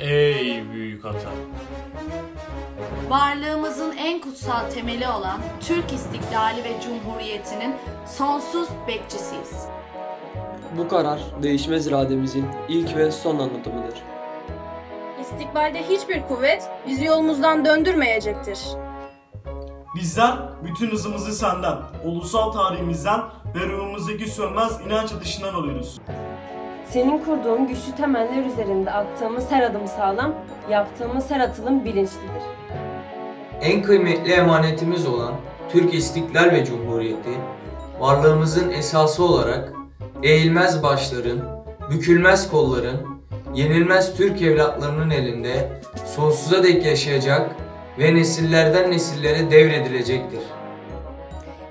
Ey büyük ata! Varlığımızın en kutsal temeli olan Türk İstiklali ve Cumhuriyeti'nin sonsuz bekçisiyiz. Bu karar değişmez irademizin ilk ve son anlatımıdır. İstikbalde hiçbir kuvvet bizi yolumuzdan döndürmeyecektir. Bizler bütün hızımızı senden, ulusal tarihimizden ve ruhumuzdaki sönmez inanç dışından alıyoruz. Senin kurduğun güçlü temeller üzerinde attığımız her adım sağlam, yaptığımız her atılım bilinçlidir. En kıymetli emanetimiz olan Türk İstiklal ve Cumhuriyeti, varlığımızın esası olarak eğilmez başların, bükülmez kolların, yenilmez Türk evlatlarının elinde sonsuza dek yaşayacak ve nesillerden nesillere devredilecektir.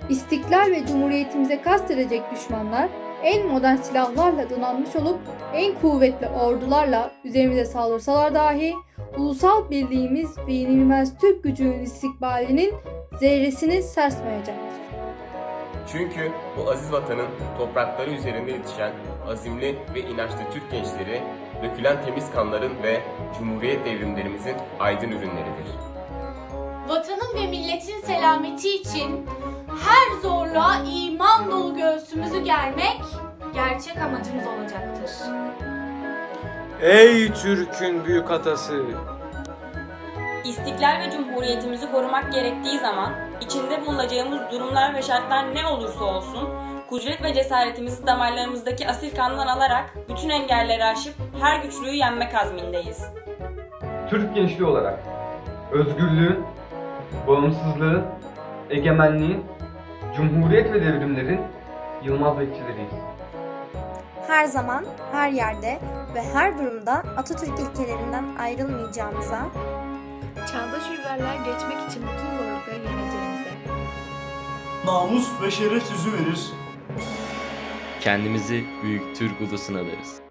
İstiklal ve Cumhuriyetimize kastedecek düşmanlar en modern silahlarla donanmış olup en kuvvetli ordularla üzerimize saldırsalar dahi ulusal birliğimiz ve yenilmez Türk gücünün istikbalinin zerresini sarsmayacaktır. Çünkü bu aziz vatanın toprakları üzerinde yetişen azimli ve inançlı Türk gençleri dökülen temiz kanların ve Cumhuriyet devrimlerimizin aydın ürünleridir. Vatanın ve milletin selameti için her zorluğa iman göğsümüzü germek gerçek amacımız olacaktır. Ey Türk'ün büyük atası! İstiklal ve Cumhuriyetimizi korumak gerektiği zaman içinde bulunacağımız durumlar ve şartlar ne olursa olsun kudret ve cesaretimizi damarlarımızdaki asil kandan alarak bütün engelleri aşıp her güçlüğü yenmek azmindeyiz. Türk gençliği olarak özgürlüğün, bağımsızlığın, egemenliğin, cumhuriyet ve devrimlerin yılmaz bekçileriyiz. Her zaman, her yerde ve her durumda Atatürk ilkelerinden ayrılmayacağımıza, Çağdaş uygarlığa geçmek için bütün zorlukları yeneceğimize, Namus ve şeref sözü verir. Kendimizi büyük Türk ulusuna alırız.